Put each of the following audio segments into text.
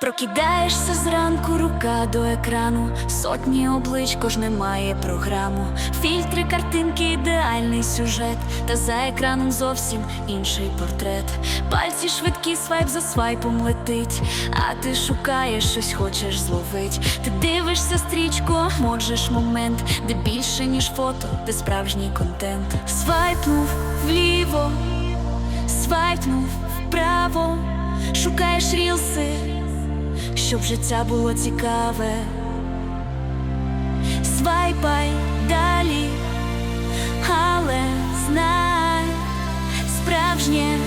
Прокидаєшся зранку, рука до екрану, сотні облич, кожне має програму. Фільтри, картинки, ідеальний сюжет, та за екраном зовсім інший портрет. Пальці швидкі, свайп за свайпом летить, а ти шукаєш щось, хочеш зловить. Ти дивишся стрічку, можеш момент, де більше, ніж фото, де справжній контент. Свайпнув вліво, свайпнув вправо, шукаєш рілси щоб життя було цікаве. Свайпай далі, але знай, справжнє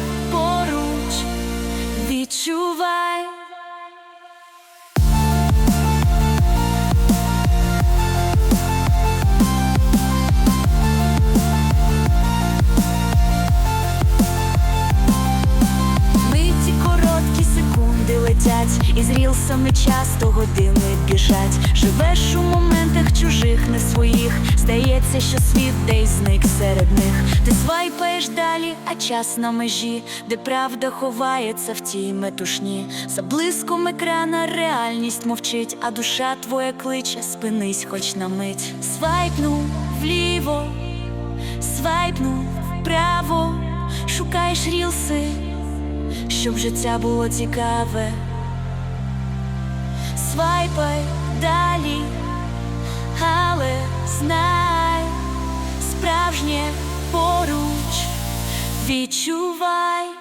летять, і з рілсами часто години біжать. Живеш у моментах чужих, не своїх. Здається, що світ десь зник серед них. Ти свайпаєш далі, а час на межі, де правда ховається в тій метушні. За блиском екрана реальність мовчить, а душа твоя кличе, спинись хоч на мить. Свайпнув вліво, свайпнув вправо, шукаєш рілси щоб життя було цікаве. Свайпай далі, але знай, справжнє поруч відчувай.